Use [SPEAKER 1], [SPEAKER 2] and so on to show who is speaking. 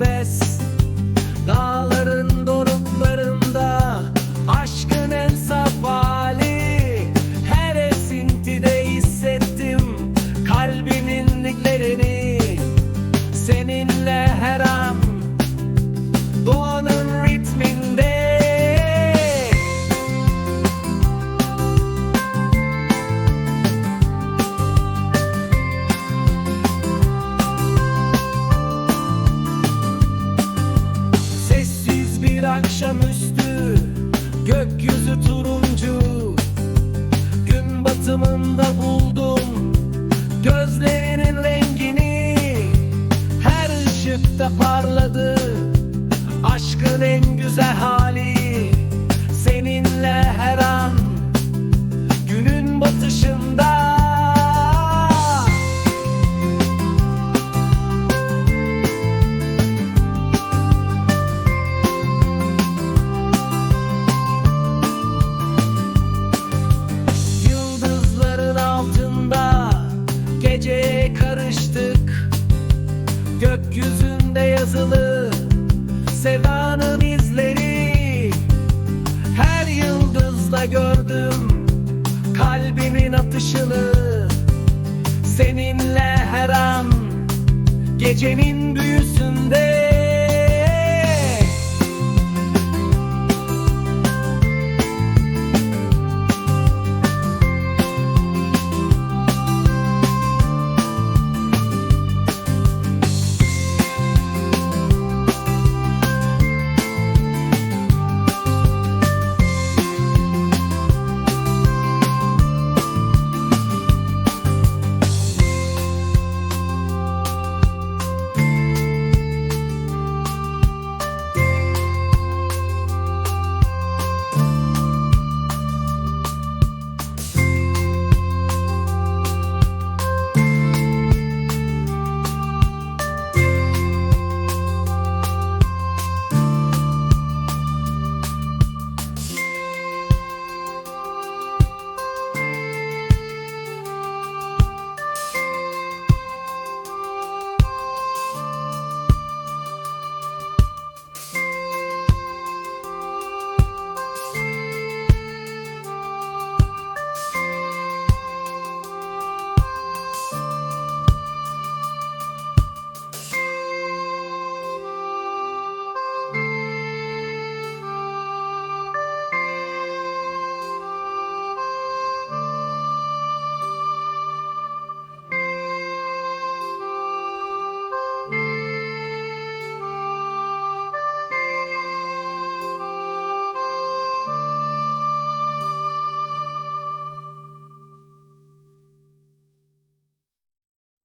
[SPEAKER 1] nefes. Dağların doruklarında Aşkın en saf hali. Her esintide hissettim Kalbimin diklerini Senin akşamüstü Gökyüzü turuncu. Gün batımında buldum Gözlerinin rengini. Her ışıkta parladı Aşkın en güzel hali Gökyüzünde yazılı Sevdanın izleri. Her yıldızda gördüm Kalbimin atışını. Seninle her an Gecenin büyüsünde